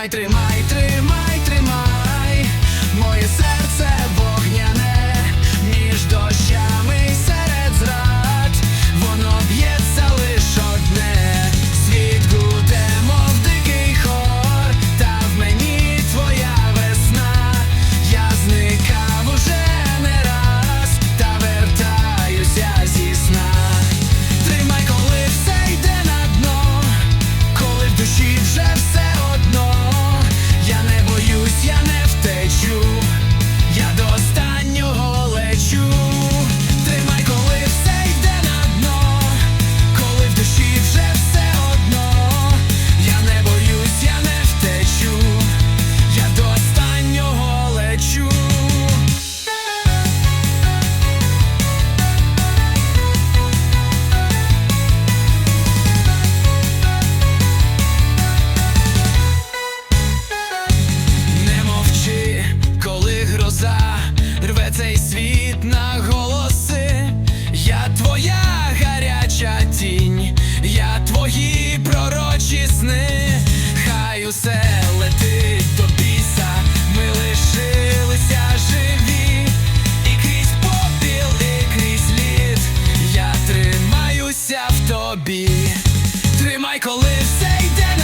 Tremaj, tremaj, tremaj. дитяча тінь, я твої пророчі сни, хай усе летить до біса, ми лишилися живі, і крізь попіл, крізь лід Я тримаюся в тобі, тримай, коли все йде.